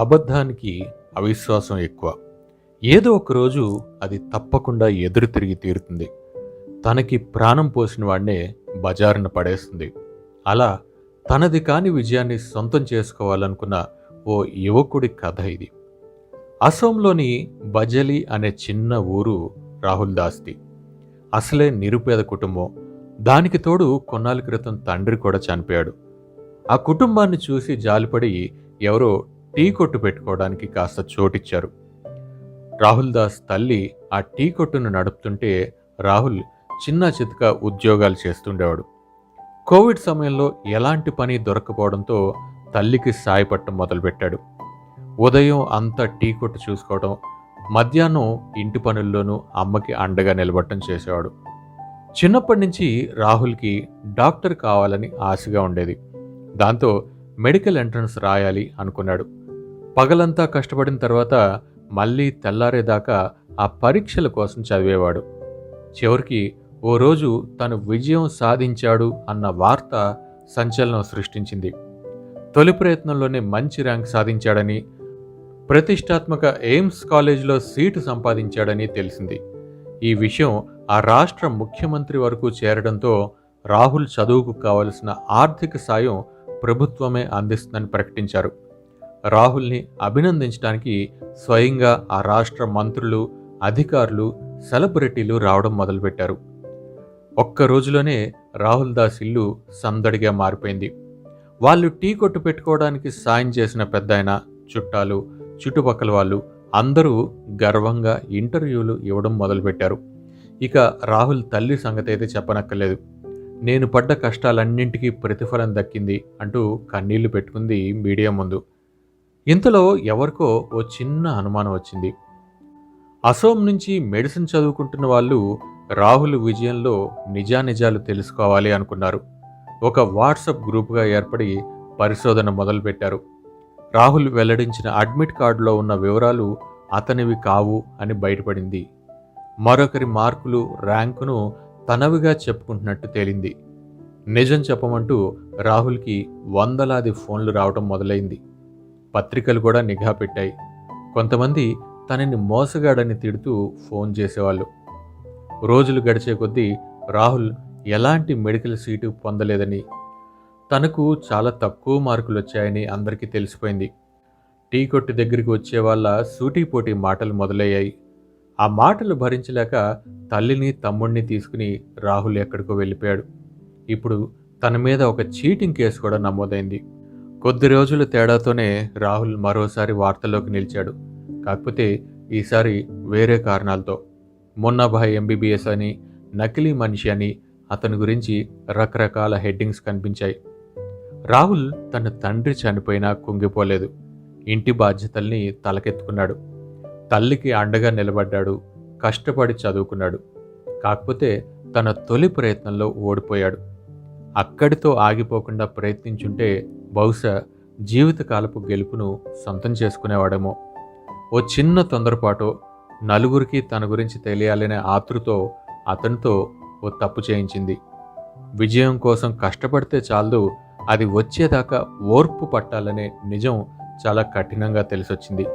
అబద్ధానికి అవిశ్వాసం ఎక్కువ. ఏదో ఒక రోజు అది తప్పకుండా ఎదురు తిరిగి తీరుతుంది. తనకి ప్రాణం పోసిన వాడినే బజారున పడేస్తుంది. అలా తనది కాని విజయాన్ని సొంతం చేసుకోవాలనుకున్న ఓ యువకుడి కథ ఇది. అసోంలోని బజలి అనే చిన్న ఊరు రాహుల్ దాస్ది. అసలే నిరుపేద కుటుంబం. దానికి తోడు కొన్నాళ్ళ క్రితం తండ్రి కూడా చనిపోయాడు. ఆ కుటుంబాన్ని చూసి జాలిపడి ఎవరో టీ కొట్టు పెట్టుకోవడానికి కాస్త చోటిచ్చారు. రాహుల్ దాస్ తల్లి ఆ టీ కొట్టును నడుపుతుంటే రాహుల్ చిన్న చితక ఉద్యోగాలు చేస్తుండేవాడు. కోవిడ్ సమయంలో ఎలాంటి పని దొరకపోవడంతో తల్లికి సాయపట్టం మొదలుపెట్టాడు. ఉదయం అంతా టీ కొట్టు చూసుకోవడం మధ్యాహ్నం ఇంటి పనుల్లోనూ అమ్మకి అండగా నిలబడటం చేసేవాడు. చిన్నప్పటి నుంచి రాహుల్కి డాక్టర్ కావాలని ఆశగా ఉండేది. దాంతో మెడికల్ ఎంట్రన్స్ రాయాలి అనుకున్నాడు. పగలంతా కష్టపడిన తర్వాత మళ్ళీ తెల్లారేదాకా ఆ పరీక్షల కోసం చదివేవాడు. చివరికి ఓ రోజు తను విజయం సాధించాడు అన్న వార్త సంచలనం సృష్టించింది. తొలి ప్రయత్నంలోనే మంచి ర్యాంక్ సాధించాడని ప్రతిష్టాత్మక ఎయిమ్స్ కాలేజీలో సీటు సంపాదించాడని తెలిసింది. ఈ విషయం ఆ రాష్ట్ర ముఖ్యమంత్రి వరకు చేరడంతో రాహుల్ చదువుకు కావలసిన ఆర్థిక సాయం ప్రభుత్వమే అందిస్తుందని ప్రకటించారు. రాహుల్ని అభినందించడానికి స్వయంగా ఆ రాష్ట్ర మంత్రులు అధికారులు సెలబ్రిటీలు రావడం మొదలుపెట్టారు. ఒక్క రోజులోనే రాహుల్ దాస్ ఇల్లు సందడిగా మారిపోయింది. వాళ్ళు టీ కొట్టు పెట్టుకోవడానికి సాయం చేసిన పెద్దాయన చుట్టాలు చుట్టుపక్కల వాళ్ళు అందరూ గర్వంగా ఇంటర్వ్యూలు ఇవ్వడం మొదలుపెట్టారు. ఇక రాహుల్ తల్లి సంగతి అయితే చెప్పనక్కర్లేదు. నేను పడ్డ కష్టాలన్నింటికీ ప్రతిఫలం దక్కింది అంటూ కన్నీళ్ళు పెట్టుకుంది మీడియా ముందు. ఇంతలో ఎవరికో ఓ చిన్న అనుమానం వచ్చింది. అసోం నుంచి మెడిసిన్ చదువుకుంటున్న వాళ్ళు రాహుల్ విజయంలో నిజానిజాలు తెలుసుకోవాలి అనుకున్నారు. ఒక వాట్సప్ గ్రూప్గా ఏర్పడి పరిశోధన మొదలుపెట్టారు. రాహుల్ వెల్లడించిన అడ్మిట్ కార్డులో ఉన్న వివరాలు అతనివి కావు అని బయటపడింది. మరొకరి మార్కులు ర్యాంకును తనవిగా చెప్పుకుంటున్నట్టు తేలింది. నిజం చెప్పమంటూ రాహుల్కి వందలాది ఫోన్లు రావటం మొదలైంది. పత్రికలు కూడా నిఘా పెట్టాయి. కొంతమంది తనని మోసగాడని తిడుతూ ఫోన్ చేసేవాళ్ళు. రోజులు గడిచే కొద్దీ రాహుల్ ఎలాంటి మెడికల్ సీటు పొందలేదని తనకు చాలా తక్కువ మార్కులు వచ్చాయని అందరికీ తెలిసిపోయింది. టీ కొట్టు దగ్గరికి వచ్చే వాళ్ళ సూటీపోటీ మాటలు మొదలయ్యాయి. ఆ మాటలు భరించలేక తల్లిని తమ్ముడిని తీసుకుని రాహుల్ ఎక్కడికో వెళ్ళిపోయాడు. ఇప్పుడు తన మీద ఒక చీటింగ్ కేసు కూడా నమోదైంది. కొద్ది రోజుల తేడాతోనే రాహుల్ మరోసారి వార్తల్లోకి నిలిచాడు. కాకపోతే ఈసారి వేరే కారణాలతో. మొన్నాభాయ్ ఎంబీబీఎస్ అని నకిలీ మనిషి అని అతని గురించి రకరకాల హెడ్డింగ్స్ కనిపించాయి. రాహుల్ తన తండ్రి చనిపోయినా కుంగిపోలేదు. ఇంటి బాధ్యతల్ని తలకెత్తుకున్నాడు. తల్లికి అండగా నిలబడ్డాడు. కష్టపడి చదువుకున్నాడు. కాకపోతే తన తొలి ప్రయత్నంలో ఓడిపోయాడు. అక్కడితో ఆగిపోకుండా ప్రయత్నించుంటే బహుశా జీవితకాలపు గెలుపును సొంతం చేసుకునేవాడేమో. ఓ చిన్న తొందరపాటు నలుగురికి తన గురించి తెలియాలనే ఆతృతో అతనితో ఓ తప్పు చేయించింది. విజయం కోసం కష్టపడితే చాలదు అది వచ్చేదాకా ఓర్పు పట్టాలనే నిజం చాలా కఠినంగా తెలిసొచ్చింది.